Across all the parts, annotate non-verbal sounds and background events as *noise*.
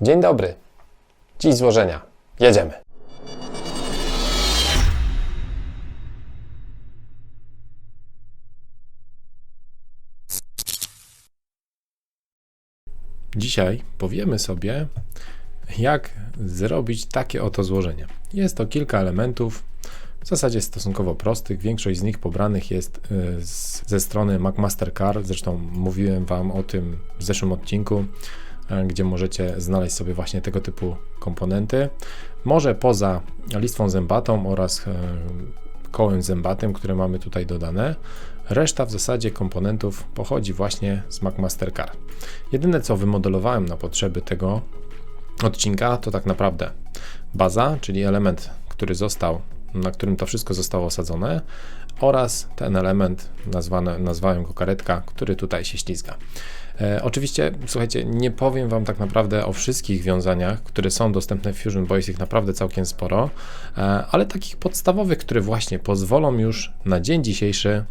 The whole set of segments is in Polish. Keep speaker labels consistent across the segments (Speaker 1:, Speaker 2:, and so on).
Speaker 1: Dzień dobry. Dziś złożenia. Jedziemy. Dzisiaj powiemy sobie, jak zrobić takie oto złożenie. Jest to kilka elementów, w zasadzie stosunkowo prostych. Większość z nich pobranych jest y, z, ze strony MacMaster Zresztą mówiłem Wam o tym w zeszłym odcinku, gdzie możecie znaleźć sobie właśnie tego typu komponenty. Może poza listwą zębatą oraz y, kołem zębatym, które mamy tutaj dodane, reszta w zasadzie komponentów pochodzi właśnie z MacMaster Jedyne co wymodelowałem na potrzeby tego odcinka to tak naprawdę baza, czyli element, który został na którym to wszystko zostało osadzone oraz ten element, nazwany, nazwałem go karetka, który tutaj się ślizga. E, oczywiście, słuchajcie, nie powiem Wam tak naprawdę o wszystkich wiązaniach, które są dostępne w Fusion, bo jest ich naprawdę całkiem sporo, e, ale takich podstawowych, które właśnie pozwolą już na dzień dzisiejszy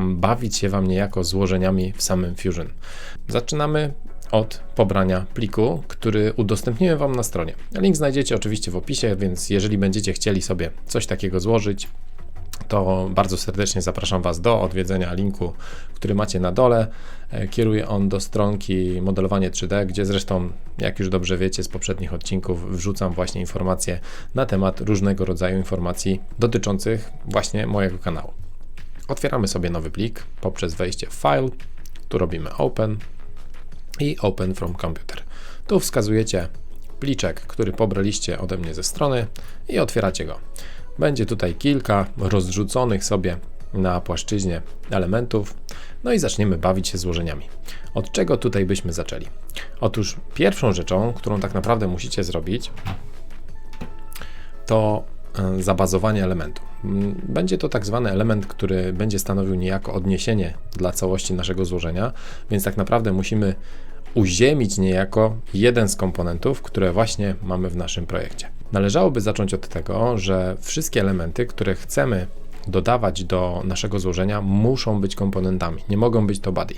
Speaker 1: bawić się Wam niejako złożeniami w samym Fusion. Zaczynamy od pobrania pliku, który udostępniłem Wam na stronie. Link znajdziecie oczywiście w opisie, więc jeżeli będziecie chcieli sobie coś takiego złożyć, to bardzo serdecznie zapraszam Was do odwiedzenia linku, który macie na dole. E, kieruje on do stronki modelowanie 3D, gdzie zresztą, jak już dobrze wiecie z poprzednich odcinków, wrzucam właśnie informacje na temat różnego rodzaju informacji dotyczących właśnie mojego kanału. Otwieramy sobie nowy plik poprzez wejście w File, tu robimy Open, i Open from Computer. Tu wskazujecie pliczek, który pobraliście ode mnie ze strony i otwieracie go. Będzie tutaj kilka rozrzuconych sobie na płaszczyźnie elementów, no i zaczniemy bawić się złożeniami. Od czego tutaj byśmy zaczęli? Otóż pierwszą rzeczą, którą tak naprawdę musicie zrobić, to e, zabazowanie elementu. Mm, będzie to tak zwany element, który będzie stanowił niejako odniesienie dla całości naszego złożenia, więc tak naprawdę musimy uziemić niejako jeden z komponentów, które właśnie mamy w naszym projekcie. Należałoby zacząć od tego, że wszystkie elementy, które chcemy dodawać do naszego złożenia, muszą być komponentami, nie mogą być to body.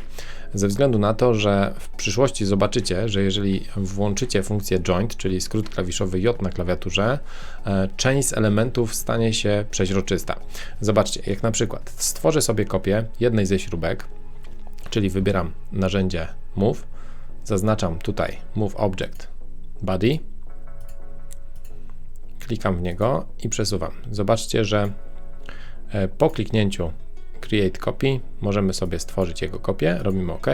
Speaker 1: Ze względu na to, że w przyszłości zobaczycie, że jeżeli włączycie funkcję joint, czyli skrót klawiszowy J na klawiaturze, e, część z elementów stanie się przeźroczysta. Zobaczcie, jak na przykład stworzę sobie kopię jednej ze śrubek, czyli wybieram narzędzie Move, Zaznaczam tutaj Move Object Body. Klikam w niego i przesuwam. Zobaczcie, że e, po kliknięciu Create Copy możemy sobie stworzyć jego kopię, robimy OK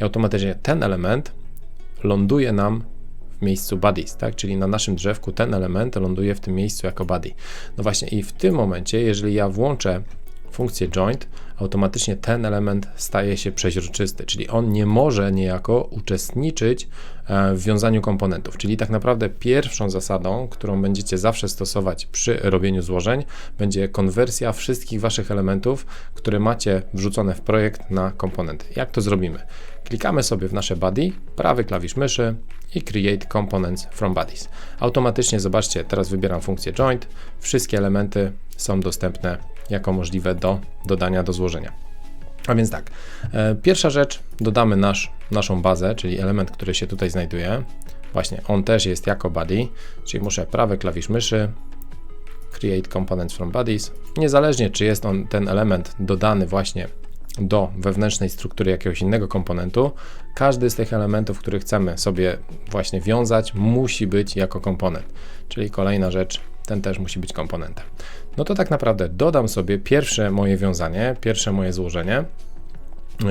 Speaker 1: i automatycznie ten element ląduje nam w miejscu bodies, tak? Czyli na naszym drzewku ten element ląduje w tym miejscu jako body. No właśnie i w tym momencie, jeżeli ja włączę funkcję joint, automatycznie ten element staje się przeźroczysty, czyli on nie może niejako uczestniczyć e, w wiązaniu komponentów. Czyli tak naprawdę pierwszą zasadą, którą będziecie zawsze stosować przy robieniu złożeń, będzie konwersja wszystkich Waszych elementów, które macie wrzucone w projekt na komponenty. Jak to zrobimy? Klikamy sobie w nasze body, prawy klawisz myszy i Create Components from Bodies. Automatycznie, zobaczcie, teraz wybieram funkcję Joint, wszystkie elementy są dostępne jako możliwe do dodania do złożenia. A więc tak, e, pierwsza rzecz, dodamy nasz, naszą bazę, czyli element, który się tutaj znajduje. Właśnie on też jest jako body, czyli muszę prawy klawisz myszy, create components from bodies. Niezależnie czy jest on ten element dodany właśnie do wewnętrznej struktury jakiegoś innego komponentu, każdy z tych elementów, który chcemy sobie właśnie wiązać, musi być jako komponent. Czyli kolejna rzecz, ten też musi być komponentem. No to tak naprawdę dodam sobie pierwsze moje wiązanie, pierwsze moje złożenie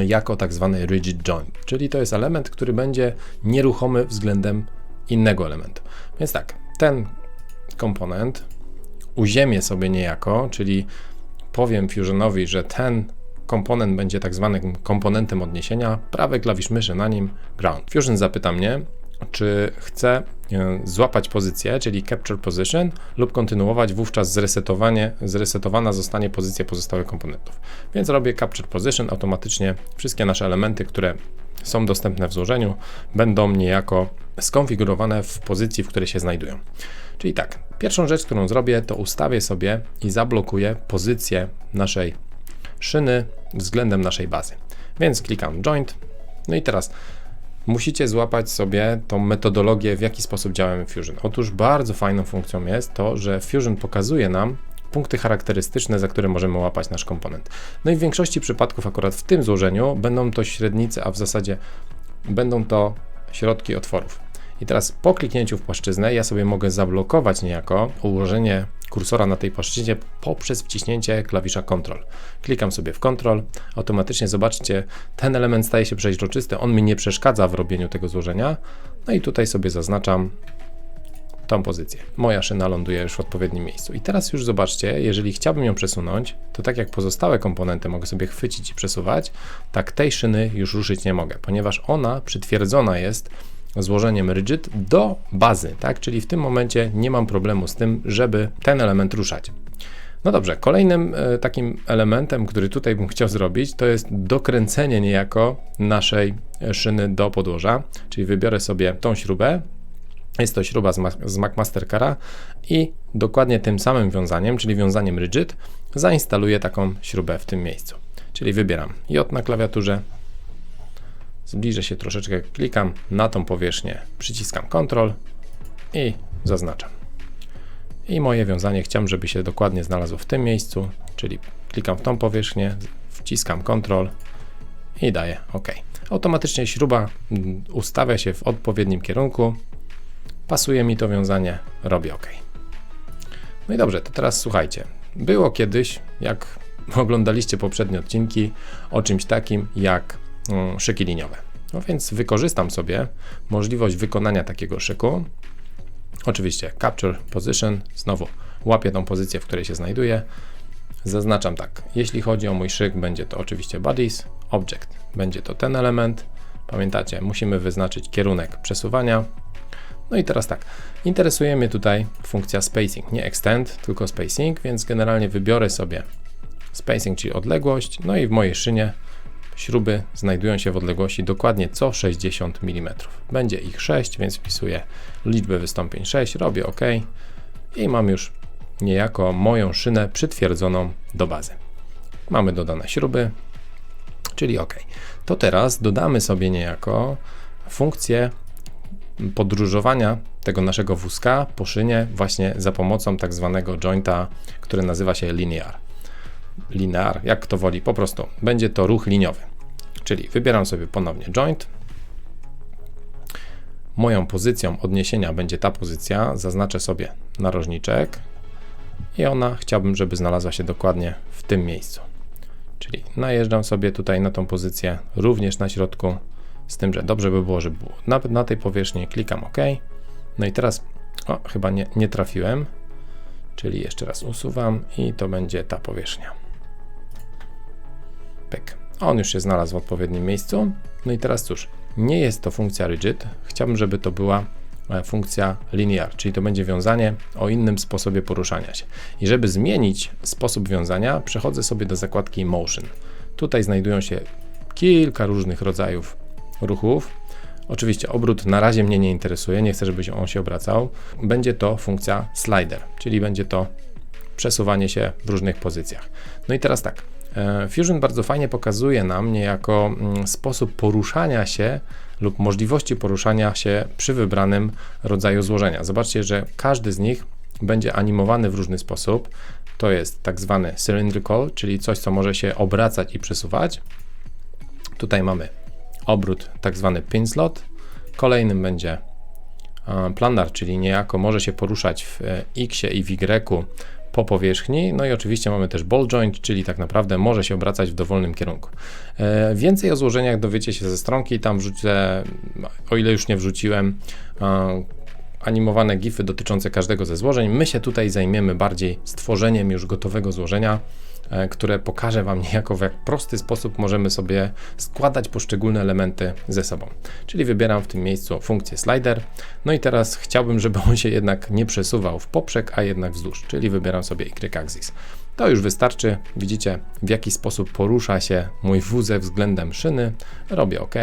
Speaker 1: jako tak zwany rigid joint, czyli to jest element, który będzie nieruchomy względem innego elementu. Więc tak, ten komponent uziemię sobie niejako, czyli powiem Fusionowi, że ten komponent będzie tak zwanym komponentem odniesienia, prawy klawisz myszy na nim ground. Fusion zapyta mnie, czy chcę e, złapać pozycję, czyli capture position, lub kontynuować, wówczas zresetowanie, zresetowana zostanie pozycja pozostałych komponentów. Więc robię capture position, automatycznie wszystkie nasze elementy, które są dostępne w złożeniu, będą niejako skonfigurowane w pozycji, w której się znajdują. Czyli tak, pierwszą rzecz, którą zrobię, to ustawię sobie i zablokuję pozycję naszej szyny względem naszej bazy. Więc klikam joint, no i teraz musicie złapać sobie tą metodologię, w jaki sposób działamy w Fusion. Otóż bardzo fajną funkcją jest to, że Fusion pokazuje nam punkty charakterystyczne, za które możemy łapać nasz komponent. No i w większości przypadków, akurat w tym złożeniu, będą to średnice, a w zasadzie będą to środki otworów. I teraz po kliknięciu w płaszczyznę ja sobie mogę zablokować niejako ułożenie kursora na tej płaszczyźnie poprzez wciśnięcie klawisza Ctrl. Klikam sobie w Ctrl, automatycznie zobaczcie, ten element staje się przeźroczysty, on mi nie przeszkadza w robieniu tego złożenia. No i tutaj sobie zaznaczam tą pozycję. Moja szyna ląduje już w odpowiednim miejscu. I teraz już zobaczcie, jeżeli chciałbym ją przesunąć, to tak jak pozostałe komponenty mogę sobie chwycić i przesuwać, tak tej szyny już ruszyć nie mogę, ponieważ ona przytwierdzona jest złożeniem rigid do bazy, tak? Czyli w tym momencie nie mam problemu z tym, żeby ten element ruszać. No dobrze, kolejnym e, takim elementem, który tutaj bym chciał zrobić, to jest dokręcenie niejako naszej szyny do podłoża, czyli wybiorę sobie tą śrubę, jest to śruba z, z McMaster i dokładnie tym samym wiązaniem, czyli wiązaniem rigid, zainstaluję taką śrubę w tym miejscu. Czyli wybieram J na klawiaturze, zbliżę się troszeczkę, klikam na tą powierzchnię, przyciskam Ctrl i zaznaczam. I moje wiązanie chciałem, żeby się dokładnie znalazło w tym miejscu, czyli klikam w tą powierzchnię, wciskam Ctrl i daję OK. Automatycznie śruba mm, ustawia się w odpowiednim kierunku, pasuje mi to wiązanie, robię OK. No i dobrze, to teraz słuchajcie. Było kiedyś, jak *laughs* oglądaliście poprzednie odcinki, o czymś takim jak szyki liniowe. No więc wykorzystam sobie możliwość wykonania takiego szyku. Oczywiście Capture Position, znowu łapię tą pozycję, w której się znajduję. Zaznaczam tak, jeśli chodzi o mój szyk, będzie to oczywiście bodies, object, będzie to ten element. Pamiętacie, musimy wyznaczyć kierunek przesuwania, no i teraz tak, interesuje mnie tutaj funkcja spacing, nie extend, tylko spacing, więc generalnie wybiorę sobie spacing, czyli odległość, no i w mojej szynie śruby znajdują się w odległości dokładnie co 60 mm. Będzie ich 6, więc wpisuję liczbę wystąpień 6, robię OK i mam już niejako moją szynę przytwierdzoną do bazy. Mamy dodane śruby, czyli OK. To teraz dodamy sobie niejako funkcję podróżowania tego naszego wózka po szynie właśnie za pomocą tak zwanego jointa, który nazywa się linear. Linear, jak kto woli, po prostu będzie to ruch liniowy. Czyli wybieram sobie ponownie joint. Moją pozycją odniesienia będzie ta pozycja, zaznaczę sobie narożniczek i ona chciałbym, żeby znalazła się dokładnie w tym miejscu. Czyli najeżdżam sobie tutaj na tą pozycję, również na środku, z tym, że dobrze by było, żeby było na, na tej powierzchni, klikam OK. No i teraz, o, chyba nie, nie trafiłem, czyli jeszcze raz usuwam i to będzie ta powierzchnia. Pyk. On już się znalazł w odpowiednim miejscu. No i teraz cóż, nie jest to funkcja rigid. Chciałbym, żeby to była e, funkcja linear, czyli to będzie wiązanie o innym sposobie poruszania się. I żeby zmienić sposób wiązania, przechodzę sobie do zakładki Motion. Tutaj znajdują się kilka różnych rodzajów ruchów. Oczywiście obrót na razie mnie nie interesuje, nie chcę, żeby on się obracał. Będzie to funkcja slider, czyli będzie to przesuwanie się w różnych pozycjach. No i teraz tak, Fusion bardzo fajnie pokazuje nam niejako mm, sposób poruszania się lub możliwości poruszania się przy wybranym rodzaju złożenia. Zobaczcie, że każdy z nich będzie animowany w różny sposób. To jest tak zwany cylindrical, czyli coś, co może się obracać i przesuwać. Tutaj mamy obrót tak zwany pin slot. Kolejnym będzie planar, czyli niejako może się poruszać w e, X i w Y po powierzchni. No i oczywiście mamy też ball joint, czyli tak naprawdę może się obracać w dowolnym kierunku. E, więcej o złożeniach dowiecie się ze stronki, tam wrzucę, o ile już nie wrzuciłem, animowane gify dotyczące każdego ze złożeń. My się tutaj zajmiemy bardziej stworzeniem już gotowego złożenia, które pokażę Wam niejako w jak prosty sposób możemy sobie składać poszczególne elementy ze sobą. Czyli wybieram w tym miejscu funkcję slider. No i teraz chciałbym, żeby on się jednak nie przesuwał w poprzek, a jednak wzdłuż, czyli wybieram sobie Y-axis. To już wystarczy. Widzicie, w jaki sposób porusza się mój wózek względem szyny. Robię OK.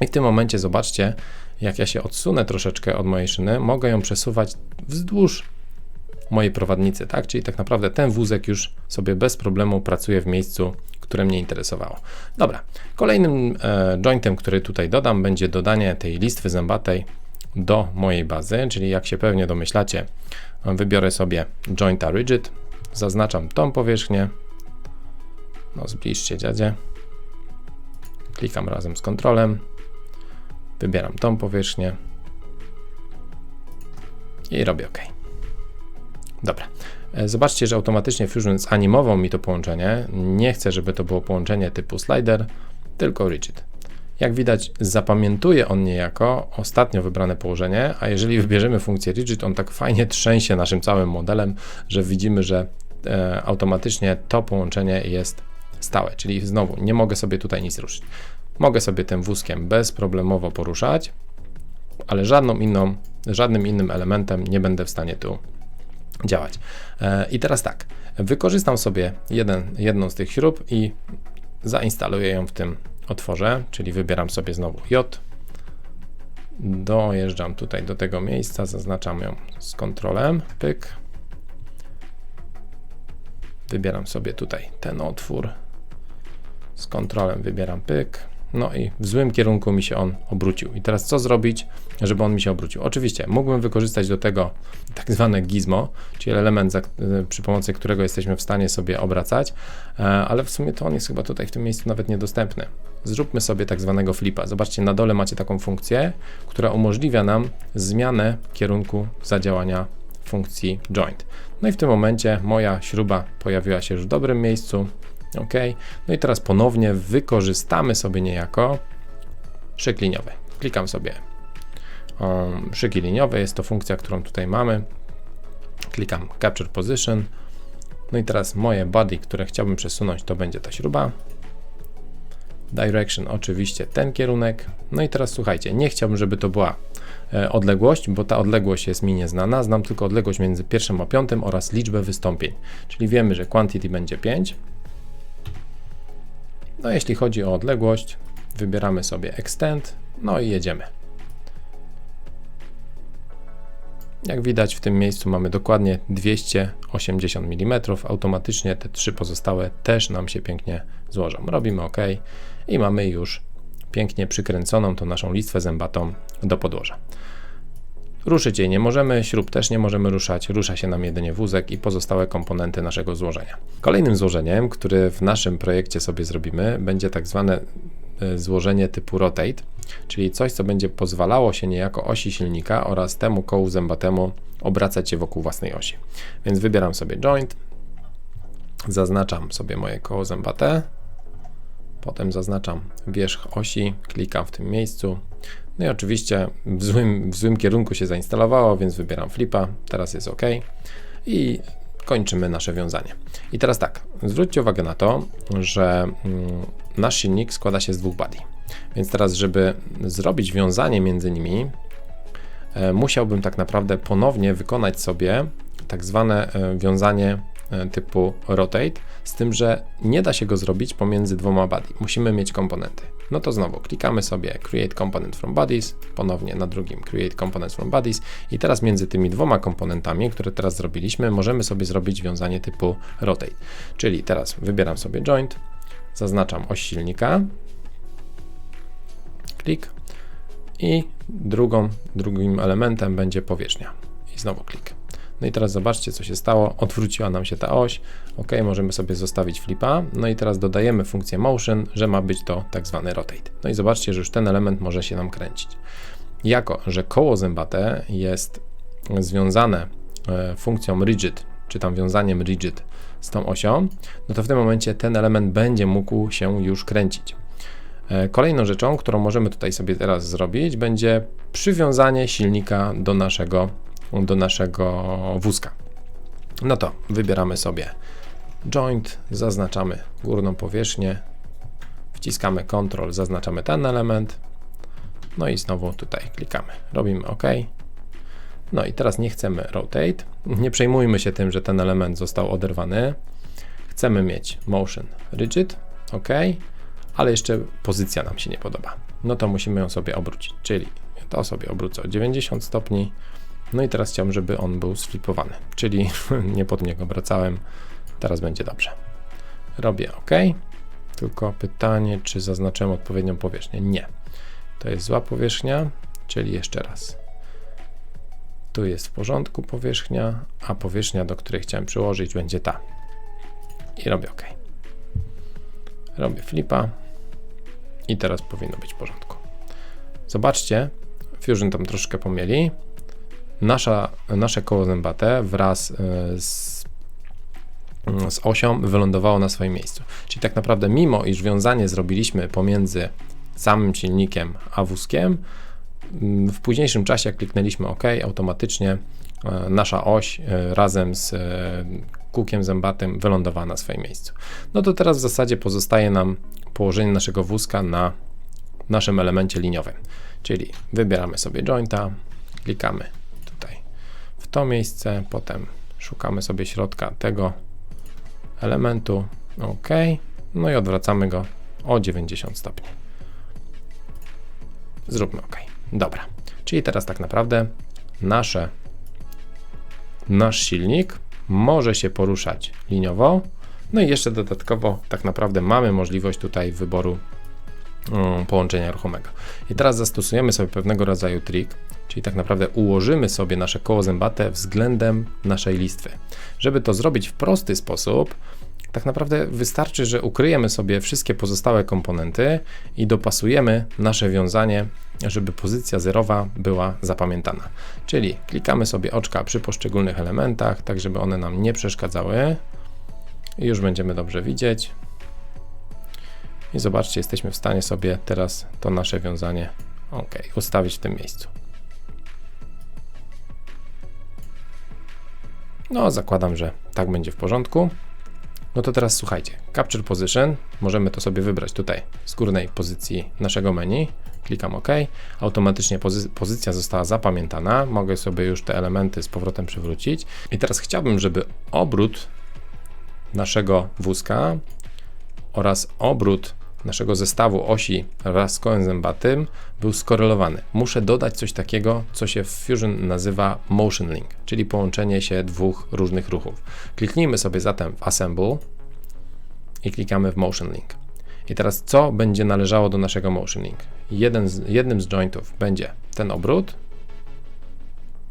Speaker 1: I w tym momencie zobaczcie, jak ja się odsunę troszeczkę od mojej szyny, mogę ją przesuwać wzdłuż mojej prowadnicy, tak? Czyli tak naprawdę ten wózek już sobie bez problemu pracuje w miejscu, które mnie interesowało. Dobra, kolejnym e, jointem, który tutaj dodam, będzie dodanie tej listwy zębatej do mojej bazy, czyli jak się pewnie domyślacie, wybiorę sobie jointa rigid, zaznaczam tą powierzchnię, no zbliżcie dziadzie, klikam razem z kontrolem, wybieram tą powierzchnię i robię OK. Dobra. E, zobaczcie, że automatycznie Fusion zanimował mi to połączenie. Nie chcę, żeby to było połączenie typu slider, tylko rigid. Jak widać, zapamiętuje on niejako ostatnio wybrane położenie, a jeżeli wybierzemy funkcję rigid, on tak fajnie trzęsie naszym całym modelem, że widzimy, że e, automatycznie to połączenie jest stałe, czyli znowu nie mogę sobie tutaj nic ruszyć. Mogę sobie tym wózkiem bezproblemowo poruszać, ale żadną inną, żadnym innym elementem nie będę w stanie tu działać. E, I teraz tak, wykorzystam sobie jeden, jedną z tych śrub i zainstaluję ją w tym otworze, czyli wybieram sobie znowu J, dojeżdżam tutaj do tego miejsca, zaznaczam ją z kontrolem, pyk, wybieram sobie tutaj ten otwór, z kontrolem wybieram pyk, no i w złym kierunku mi się on obrócił. I teraz co zrobić, żeby on mi się obrócił? Oczywiście mógłbym wykorzystać do tego tak zwane gizmo, czyli element, za, przy pomocy którego jesteśmy w stanie sobie obracać, e, ale w sumie to on jest chyba tutaj w tym miejscu nawet niedostępny. Zróbmy sobie tak zwanego flipa. Zobaczcie, na dole macie taką funkcję, która umożliwia nam zmianę kierunku zadziałania funkcji joint. No i w tym momencie moja śruba pojawiła się już w dobrym miejscu, OK. No i teraz ponownie wykorzystamy sobie niejako szyk liniowy. Klikam sobie um, szyki liniowe, jest to funkcja, którą tutaj mamy. Klikam Capture Position. No i teraz moje body, które chciałbym przesunąć, to będzie ta śruba. Direction oczywiście ten kierunek. No i teraz słuchajcie, nie chciałbym, żeby to była e, odległość, bo ta odległość jest mi nieznana. Znam tylko odległość między pierwszym a piątym oraz liczbę wystąpień. Czyli wiemy, że quantity będzie 5, no jeśli chodzi o odległość, wybieramy sobie Extend, no i jedziemy. Jak widać w tym miejscu mamy dokładnie 280 mm, automatycznie te trzy pozostałe też nam się pięknie złożą. Robimy OK i mamy już pięknie przykręconą tą naszą listwę zębatą do podłoża. Ruszyć jej nie możemy, śrub też nie możemy ruszać, rusza się nam jedynie wózek i pozostałe komponenty naszego złożenia. Kolejnym złożeniem, które w naszym projekcie sobie zrobimy, będzie tak zwane e, złożenie typu rotate, czyli coś, co będzie pozwalało się niejako osi silnika oraz temu kołu zębatemu obracać się wokół własnej osi. Więc wybieram sobie joint, zaznaczam sobie moje koło zębate, potem zaznaczam wierzch osi, klikam w tym miejscu, no i oczywiście w złym, w złym kierunku się zainstalowało, więc wybieram flipa, teraz jest OK i kończymy nasze wiązanie. I teraz tak, zwróćcie uwagę na to, że mm, nasz silnik składa się z dwóch body. Więc teraz, żeby zrobić wiązanie między nimi, e, musiałbym tak naprawdę ponownie wykonać sobie tak zwane e, wiązanie E, typu rotate, z tym, że nie da się go zrobić pomiędzy dwoma body. Musimy mieć komponenty. No to znowu klikamy sobie Create Component from Bodies, ponownie na drugim Create Component from Bodies i teraz między tymi dwoma komponentami, które teraz zrobiliśmy, możemy sobie zrobić wiązanie typu Rotate. Czyli teraz wybieram sobie Joint, zaznaczam oś silnika, klik i drugą, drugim elementem będzie powierzchnia i znowu klik. No i teraz zobaczcie, co się stało. Odwróciła nam się ta oś. Ok, możemy sobie zostawić flipa. No i teraz dodajemy funkcję motion, że ma być to tak zwany rotate. No i zobaczcie, że już ten element może się nam kręcić. Jako, że koło zębate jest związane e, funkcją rigid, czy tam wiązaniem rigid z tą osią, no to w tym momencie ten element będzie mógł się już kręcić. E, kolejną rzeczą, którą możemy tutaj sobie teraz zrobić, będzie przywiązanie silnika do naszego do naszego wózka. No to wybieramy sobie joint, zaznaczamy górną powierzchnię, wciskamy Ctrl, zaznaczamy ten element, no i znowu tutaj klikamy, robimy OK. No i teraz nie chcemy rotate, nie przejmujmy się tym, że ten element został oderwany. Chcemy mieć motion rigid, OK, ale jeszcze pozycja nam się nie podoba. No to musimy ją sobie obrócić, czyli to sobie obrócę o 90 stopni, no i teraz chciałbym, żeby on był sflipowany, czyli *laughs* nie pod niego wracałem. Teraz będzie dobrze. Robię OK. tylko pytanie, czy zaznaczyłem odpowiednią powierzchnię. Nie. To jest zła powierzchnia, czyli jeszcze raz. Tu jest w porządku powierzchnia, a powierzchnia, do której chciałem przyłożyć, będzie ta. I robię OK. Robię flipa i teraz powinno być w porządku. Zobaczcie, Fusion tam troszkę pomieli. Nasza, nasze koło zębate wraz e, z, z osią wylądowało na swoim miejscu. Czyli tak naprawdę, mimo iż wiązanie zrobiliśmy pomiędzy samym silnikiem a wózkiem, mm, w późniejszym czasie, jak kliknęliśmy OK, automatycznie e, nasza oś e, razem z kółkiem zębatym wylądowała na swoim miejscu. No to teraz w zasadzie pozostaje nam położenie naszego wózka na naszym elemencie liniowym. Czyli wybieramy sobie jointa, klikamy to miejsce, potem szukamy sobie środka tego elementu, OK, no i odwracamy go o 90 stopni. Zróbmy OK. Dobra, czyli teraz tak naprawdę nasze, nasz silnik może się poruszać liniowo, no i jeszcze dodatkowo tak naprawdę mamy możliwość tutaj wyboru połączenia ruchomego. I teraz zastosujemy sobie pewnego rodzaju trik, czyli tak naprawdę ułożymy sobie nasze koło zębate względem naszej listwy. Żeby to zrobić w prosty sposób, tak naprawdę wystarczy, że ukryjemy sobie wszystkie pozostałe komponenty i dopasujemy nasze wiązanie, żeby pozycja zerowa była zapamiętana. Czyli klikamy sobie oczka przy poszczególnych elementach, tak żeby one nam nie przeszkadzały. I już będziemy dobrze widzieć. I zobaczcie, jesteśmy w stanie sobie teraz to nasze wiązanie ok, ustawić w tym miejscu. No, zakładam, że tak będzie w porządku. No to teraz słuchajcie, Capture Position, możemy to sobie wybrać tutaj z górnej pozycji naszego menu. Klikam OK, automatycznie pozy pozycja została zapamiętana, mogę sobie już te elementy z powrotem przywrócić. I teraz chciałbym, żeby obrót naszego wózka oraz obrót naszego zestawu osi wraz z kołem zębatym był skorelowany. Muszę dodać coś takiego, co się w Fusion nazywa Motion Link, czyli połączenie się dwóch różnych ruchów. Kliknijmy sobie zatem w Assemble i klikamy w Motion Link. I teraz co będzie należało do naszego Motion Link? Jeden z, jednym z jointów będzie ten obrót,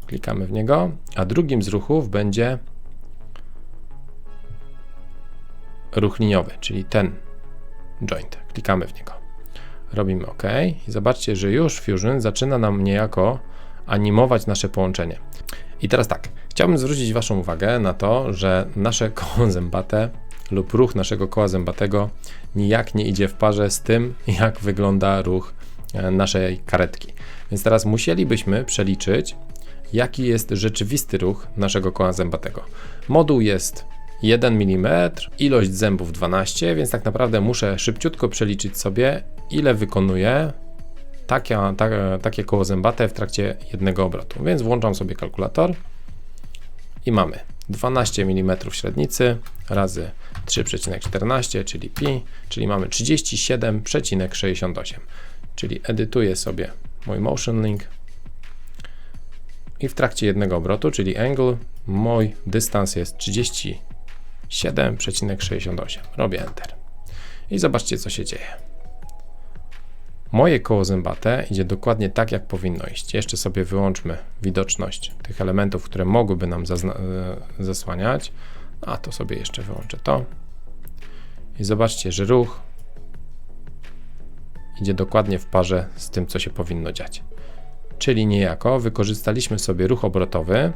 Speaker 1: klikamy w niego, a drugim z ruchów będzie ruch liniowy, czyli ten joint. Klikamy w niego. Robimy OK i zobaczcie, że już Fusion zaczyna nam niejako animować nasze połączenie. I teraz tak, chciałbym zwrócić Waszą uwagę na to, że nasze *laughs* koło zębate lub ruch naszego koła zębatego nijak nie idzie w parze z tym, *laughs* jak wygląda ruch e, naszej karetki. Więc teraz musielibyśmy przeliczyć, jaki jest rzeczywisty ruch naszego koła zębatego. Moduł jest 1 mm, ilość zębów 12, więc tak naprawdę muszę szybciutko przeliczyć sobie, ile wykonuje takie, ta, takie koło zębate w trakcie jednego obrotu. Więc włączam sobie kalkulator i mamy 12 mm średnicy razy 3,14, czyli pi, czyli mamy 37,68. Czyli edytuję sobie mój motion link i w trakcie jednego obrotu, czyli angle, mój dystans jest 30 7,68. Robię Enter. I zobaczcie, co się dzieje. Moje koło zębate idzie dokładnie tak, jak powinno iść. Jeszcze sobie wyłączmy widoczność tych elementów, które mogłyby nam e, zasłaniać. A to sobie jeszcze wyłączę to. I zobaczcie, że ruch idzie dokładnie w parze z tym, co się powinno dziać. Czyli niejako wykorzystaliśmy sobie ruch obrotowy,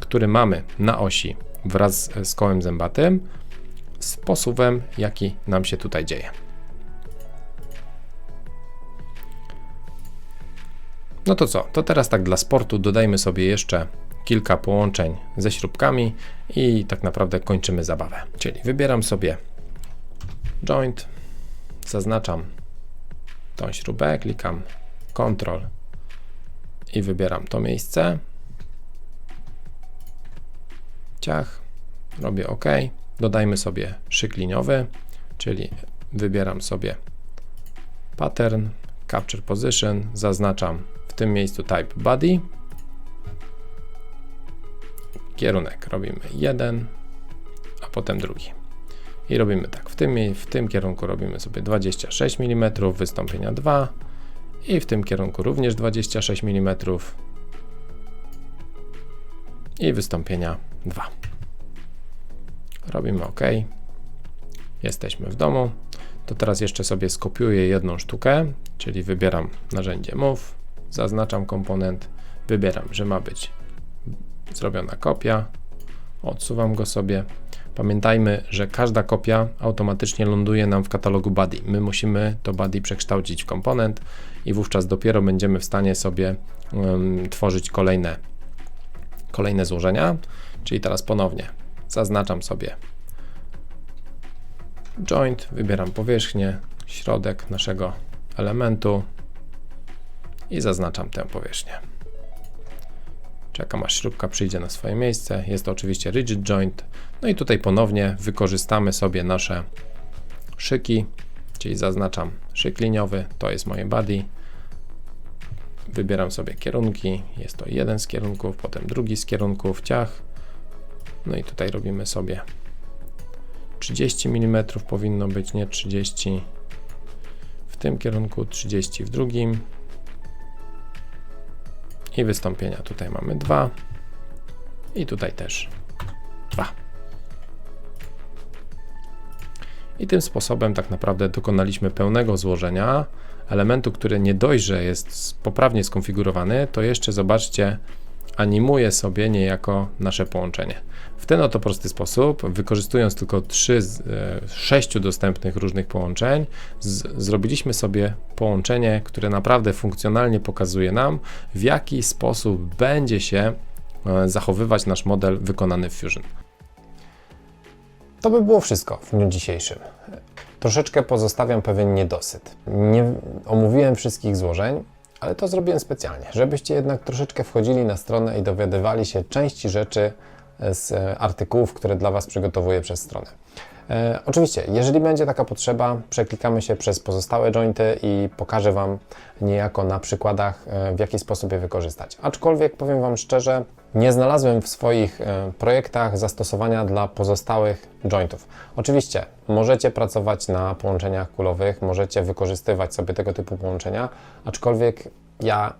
Speaker 1: który mamy na osi wraz z kołem zębatym sposobem, jaki nam się tutaj dzieje. No to co? To teraz tak dla sportu dodajmy sobie jeszcze kilka połączeń ze śrubkami i tak naprawdę kończymy zabawę. Czyli wybieram sobie joint, zaznaczam tą śrubę, klikam Ctrl i wybieram to miejsce ciach, robię OK, dodajmy sobie szyk liniowy, czyli wybieram sobie pattern, capture position, zaznaczam w tym miejscu type body, kierunek robimy jeden, a potem drugi. I robimy tak, w tym, w tym kierunku robimy sobie 26 mm, wystąpienia 2 i w tym kierunku również 26 mm i wystąpienia 2. Robimy OK. Jesteśmy w domu. To teraz jeszcze sobie skopiuję jedną sztukę, czyli wybieram narzędzie Move, zaznaczam komponent, wybieram, że ma być zrobiona kopia, odsuwam go sobie. Pamiętajmy, że każda kopia automatycznie ląduje nam w katalogu body. My musimy to body przekształcić w komponent i wówczas dopiero będziemy w stanie sobie um, tworzyć kolejne, kolejne złożenia. Czyli teraz ponownie zaznaczam sobie joint, wybieram powierzchnię, środek naszego elementu i zaznaczam tę powierzchnię. Czekam aż śrubka przyjdzie na swoje miejsce. Jest to oczywiście rigid joint. No i tutaj ponownie wykorzystamy sobie nasze szyki, czyli zaznaczam szyk liniowy, to jest moje body. Wybieram sobie kierunki, jest to jeden z kierunków, potem drugi z kierunków, ciach. No i tutaj robimy sobie 30 mm powinno być, nie 30 w tym kierunku, 30 w drugim. I wystąpienia tutaj mamy dwa i tutaj też dwa. I tym sposobem tak naprawdę dokonaliśmy pełnego złożenia elementu, który nie dość, że jest poprawnie skonfigurowany, to jeszcze zobaczcie, animuje sobie niejako nasze połączenie. W ten oto prosty sposób, wykorzystując tylko 3 z 6 dostępnych różnych połączeń, zrobiliśmy sobie połączenie, które naprawdę funkcjonalnie pokazuje nam, w jaki sposób będzie się e, zachowywać nasz model wykonany w Fusion.
Speaker 2: To by było wszystko w dniu dzisiejszym. Troszeczkę pozostawiam pewien niedosyt. Nie omówiłem wszystkich złożeń, ale to zrobiłem specjalnie, żebyście jednak troszeczkę wchodzili na stronę i dowiadywali się części rzeczy z artykułów, które dla Was przygotowuję przez stronę. E, oczywiście, jeżeli będzie taka potrzeba, przeklikamy się przez pozostałe jointy i pokażę Wam niejako na przykładach, e, w jaki sposób je wykorzystać. Aczkolwiek powiem Wam szczerze, nie znalazłem w swoich e, projektach zastosowania dla pozostałych jointów. Oczywiście, możecie pracować na połączeniach kulowych, możecie wykorzystywać sobie tego typu połączenia, aczkolwiek ja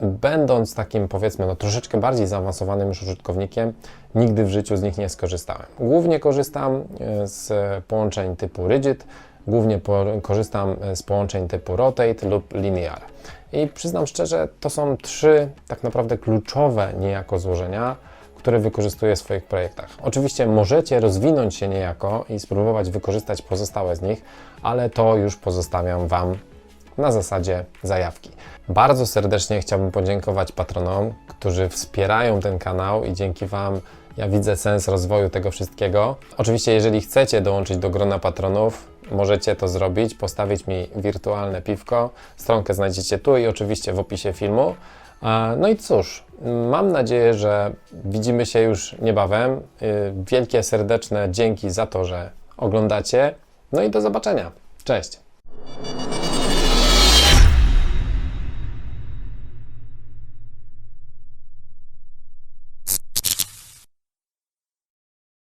Speaker 2: będąc takim powiedzmy no, troszeczkę bardziej zaawansowanym już użytkownikiem, nigdy w życiu z nich nie skorzystałem. Głównie korzystam e, z połączeń typu rigid, głównie po, korzystam e, z połączeń typu rotate lub linear. I przyznam szczerze, to są trzy tak naprawdę kluczowe niejako złożenia, które wykorzystuję w swoich projektach. Oczywiście możecie rozwinąć się niejako i spróbować wykorzystać pozostałe z nich, ale to już pozostawiam Wam na zasadzie zajawki. Bardzo serdecznie chciałbym podziękować patronom, którzy wspierają ten kanał i dzięki Wam ja widzę sens rozwoju tego wszystkiego. Oczywiście, jeżeli chcecie dołączyć do grona patronów, możecie to zrobić, postawić mi wirtualne piwko. Stronkę znajdziecie tu i oczywiście w opisie filmu. No i cóż, mam nadzieję, że widzimy się już niebawem. Y, wielkie serdeczne dzięki za to, że oglądacie. No i do zobaczenia. Cześć!